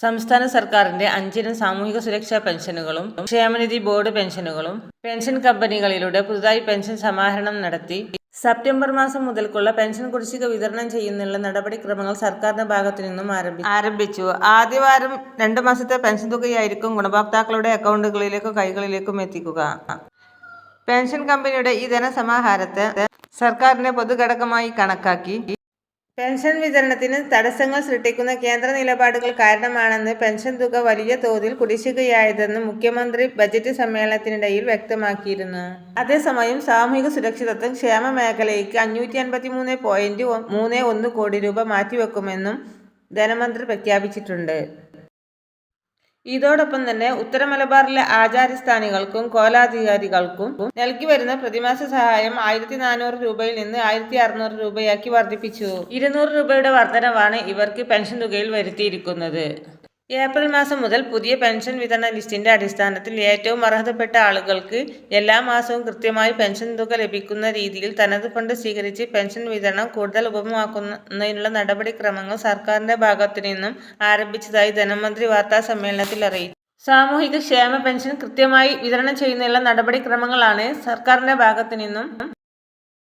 സംസ്ഥാന സർക്കാരിന്റെ അഞ്ചിനം സാമൂഹിക സുരക്ഷാ പെൻഷനുകളും ക്ഷേമനിധി ബോർഡ് പെൻഷനുകളും പെൻഷൻ കമ്പനികളിലൂടെ പുതുതായി പെൻഷൻ സമാഹരണം നടത്തി സെപ്റ്റംബർ മാസം മുതൽക്കുള്ള പെൻഷൻ കുടിശ്ശിക വിതരണം ചെയ്യുന്നതിനുള്ള നടപടിക്രമങ്ങൾ സർക്കാരിന്റെ ഭാഗത്തു നിന്നും ആരംഭി ആരംഭിച്ചു. ആദ്യവാരം രണ്ട് മാസത്തെ പെൻഷൻ തുകയായിരിക്കും ഗുണഭോക്താക്കളുടെ അക്കൗണ്ടുകളിലേക്കും കൈകളിലേക്കും എത്തിക്കുക. പെൻഷൻ കമ്പനിയുടെ ഈ ധനസമാഹാരത്തെ സർക്കാരിന്റെ പൊതുഘടകമായി കണക്കാക്കി പെൻഷൻ വിതരണത്തിന് തടസ്സങ്ങൾ സൃഷ്ടിക്കുന്ന കേന്ദ്ര നിലപാടുകൾ കാരണമാണെന്ന് പെൻഷൻ തുക വലിയ തോതിൽ കുടിശ്ശികയായതെന്ന് മുഖ്യമന്ത്രി ബജറ്റ് സമ്മേളനത്തിനിടയിൽ വ്യക്തമാക്കിയിരുന്നു. അതേസമയം സാമൂഹിക സുരക്ഷിതത്വം ക്ഷേമ മേഖലയ്ക്ക് അഞ്ഞൂറ്റി അൻപത്തി മൂന്ന് പോയിന്റ് മൂന്ന് ഒന്ന് കോടി രൂപ മാറ്റിവെക്കുമെന്നും ധനമന്ത്രി പ്രഖ്യാപിച്ചിട്ടുണ്ട്. ഇതോടൊപ്പം തന്നെ ഉത്തര മലബാറിലെ ആചാര്യസ്ഥാനികൾക്കും കോലാധികാരികൾക്കും നൽകി വരുന്ന പ്രതിമാസ സഹായം ആയിരത്തി നാനൂറ് രൂപയിൽ നിന്ന് ആയിരത്തി അറുന്നൂറ് രൂപയാക്കി വർദ്ധിപ്പിച്ചു. ഇരുന്നൂറ് രൂപയുടെ വർധനവാണ് ഇവർക്ക് പെൻഷൻ തുകയിൽ വരുത്തിയിരിക്കുന്നത്. ഏപ്രിൽ മാസം മുതൽ പുതിയ പെൻഷൻ വിതരണ ലിസ്റ്റിന്റെ അടിസ്ഥാനത്തിൽ ഏറ്റവും അർഹതപ്പെട്ട ആളുകൾക്ക് എല്ലാ മാസവും കൃത്യമായി പെൻഷൻ തുക ലഭിക്കുന്ന രീതിയിൽ തനത് ഫണ്ട് സ്വീകരിച്ച് പെൻഷൻ വിതരണം കൂടുതൽ ഉപമമാക്കുന്നതിനുള്ള നടപടിക്രമങ്ങൾ സർക്കാരിന്റെ ഭാഗത്തു നിന്നും ആരംഭിച്ചതായി ധനമന്ത്രി വാർത്താ സമ്മേളനത്തിൽ അറിയിച്ചു. സാമൂഹിക ക്ഷേമ പെൻഷൻ കൃത്യമായി വിതരണം ചെയ്യുന്നതിനുള്ള നടപടിക്രമങ്ങളാണ് സർക്കാരിന്റെ ഭാഗത്തു നിന്നും